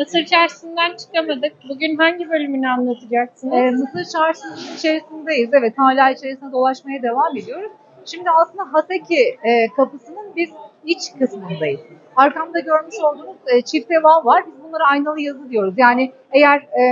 Mısır Çarşısı'ndan çıkamadık. Bugün hangi bölümünü anlatacaksınız? Ee, Mısır Çarşısı'nın içerisindeyiz. Evet hala içerisinde dolaşmaya devam ediyoruz. Şimdi aslında Haseki e, kapısının biz iç kısmındayız. Arkamda görmüş olduğunuz e, çift evan var. Biz bunlara aynalı yazı diyoruz. Yani eğer e,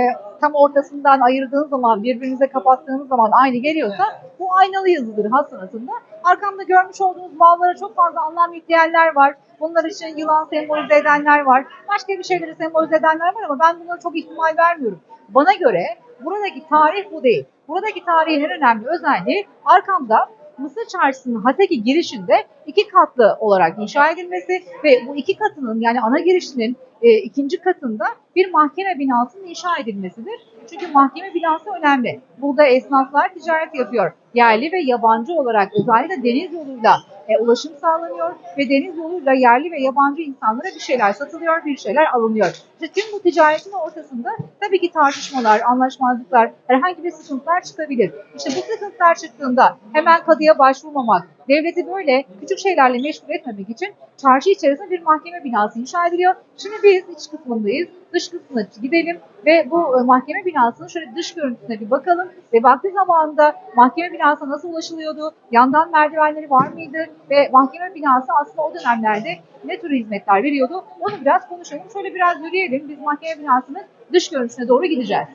tam ortasından ayırdığınız zaman, birbirinize kapattığınız zaman aynı geliyorsa bu aynalı yazıdır has sanatında. Arkamda görmüş olduğunuz bağlara çok fazla anlam yükleyenler var. Bunlar için yılan sembolize edenler var. Başka bir şeyleri sembolize edenler var ama ben bunlara çok ihtimal vermiyorum. Bana göre buradaki tarih bu değil. Buradaki tarihin en önemli özelliği arkamda Mısır Çarşısı'nın Hateki girişinde iki katlı olarak inşa edilmesi ve bu iki katının yani ana girişinin e, ikinci katında bir mahkeme binasının inşa edilmesidir. Çünkü mahkeme binası önemli. Burada esnaflar ticaret yapıyor. Yerli ve yabancı olarak özellikle deniz yoluyla e, ulaşım sağlanıyor ve deniz yoluyla yerli ve yabancı insanlara bir şeyler satılıyor, bir şeyler alınıyor. İşte tüm bu ticaretin ortasında tabii ki tartışmalar, anlaşmazlıklar, herhangi bir sıkıntılar çıkabilir. İşte bu sıkıntılar çıktığında hemen kadıya başvurmamak, devleti böyle küçük şeylerle meşgul etmemek için çarşı içerisinde bir mahkeme binası inşa ediliyor. Şimdi biz iç kısmındayız. Dış kısmına gidelim ve bu e, mahkeme binasının şöyle dış görüntüsüne bir bakalım ve vakti zamanında mahkeme binasına nasıl ulaşılıyordu, yandan merdivenleri var mıydı ve mahkeme binası aslında o dönemlerde ne tür hizmetler veriyordu onu biraz konuşalım. Şöyle biraz yürüyelim. Biz mahkeme binasının dış görüntüsüne doğru gideceğiz.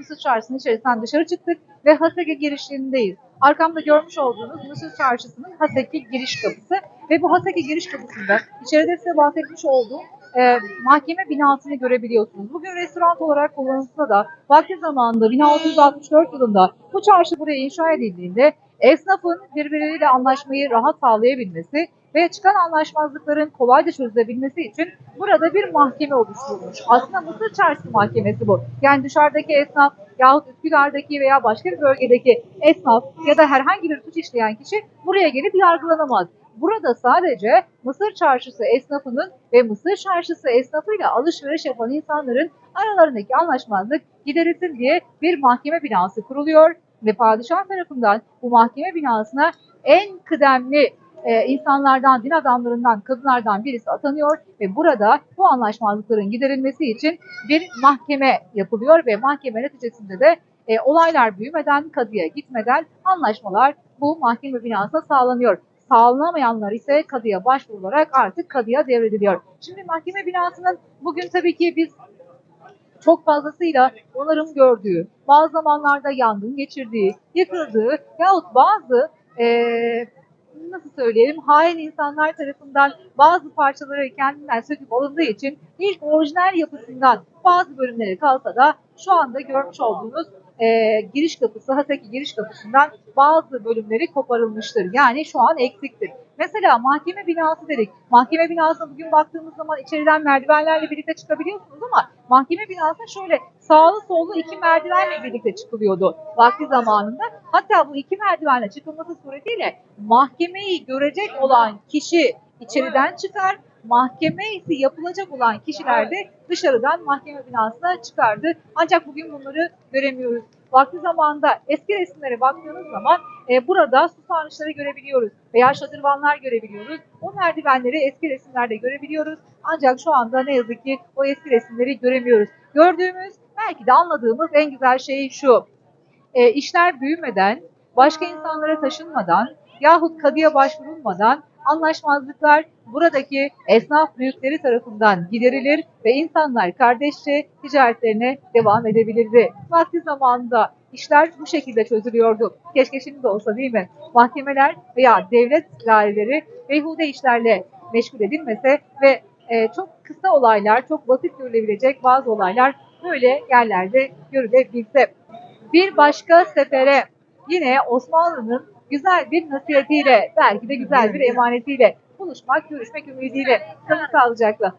Mısır Çarşısı'nın içerisinden dışarı çıktık ve Haseki girişindeyiz. Arkamda görmüş olduğunuz Mısır Çarşısı'nın Haseki giriş kapısı ve bu Haseki giriş kapısında içeride size bahsetmiş olduğum e, mahkeme binasını görebiliyorsunuz. Bugün restoran olarak kullanılsa da vakti zamanında 1664 yılında bu çarşı buraya inşa edildiğinde esnafın birbirleriyle anlaşmayı rahat sağlayabilmesi ve çıkan anlaşmazlıkların kolayca çözülebilmesi için burada bir mahkeme oluşturulmuş. Aslında Mısır Çarşısı Mahkemesi bu. Yani dışarıdaki esnaf yahut Üsküdar'daki veya başka bir bölgedeki esnaf ya da herhangi bir suç işleyen kişi buraya gelip yargılanamaz. Burada sadece Mısır Çarşısı esnafının ve Mısır Çarşısı esnafıyla alışveriş yapan insanların aralarındaki anlaşmazlık giderilsin diye bir mahkeme binası kuruluyor ve padişah tarafından bu mahkeme binasına en kıdemli e, insanlardan, din adamlarından, kadınlardan birisi atanıyor ve burada bu anlaşmazlıkların giderilmesi için bir mahkeme yapılıyor ve mahkeme neticesinde de e, olaylar büyümeden, kadıya gitmeden anlaşmalar bu mahkeme binasına sağlanıyor. Sağlanamayanlar ise kadıya başvurularak artık kadıya devrediliyor. Şimdi mahkeme binasının bugün tabii ki biz çok fazlasıyla onarım gördüğü, bazı zamanlarda yangın geçirdiği, yıkıldığı yahut bazı eee nasıl söyleyelim? Hain insanlar tarafından bazı parçaları kendinden söküp alındığı için ilk orijinal yapısından bazı bölümleri kalsa da şu anda görmüş olduğunuz e, giriş kapısı, Haseki giriş kapısından bazı bölümleri koparılmıştır. Yani şu an eksiktir. Mesela mahkeme binası dedik. Mahkeme binasına bugün baktığımız zaman içeriden merdivenlerle birlikte çıkabiliyorsunuz ama mahkeme binasına şöyle sağlı sollu iki merdivenle birlikte çıkılıyordu vakti zamanında. Hatta bu iki merdivenle çıkılması suretiyle mahkemeyi görecek olan kişi içeriden çıkar, mahkemesi yapılacak olan kişiler de dışarıdan mahkeme binasına çıkardı. Ancak bugün bunları göremiyoruz. Vakti zamanında eski resimlere baktığınız zaman e, burada su sarnıçları görebiliyoruz veya şadırvanlar görebiliyoruz. O merdivenleri eski resimlerde görebiliyoruz. Ancak şu anda ne yazık ki o eski resimleri göremiyoruz. Gördüğümüz belki de anladığımız en güzel şey şu. E, işler büyümeden, başka insanlara taşınmadan yahut kadıya başvurulmadan anlaşmazlıklar buradaki esnaf büyükleri tarafından giderilir ve insanlar kardeşçe ticaretlerine devam edebilirdi. Vakti zamanında işler bu şekilde çözülüyordu. Keşke şimdi de olsa değil mi? Mahkemeler veya devlet daireleri beyhude işlerle meşgul edilmese ve e, çok kısa olaylar, çok basit görülebilecek bazı olaylar böyle yerlerde görülebilse. Bir başka sefere yine Osmanlı'nın güzel bir nasihatiyle, belki de güzel bir emanetiyle buluşmak, görüşmek ümidiyle kalın sağlıcakla.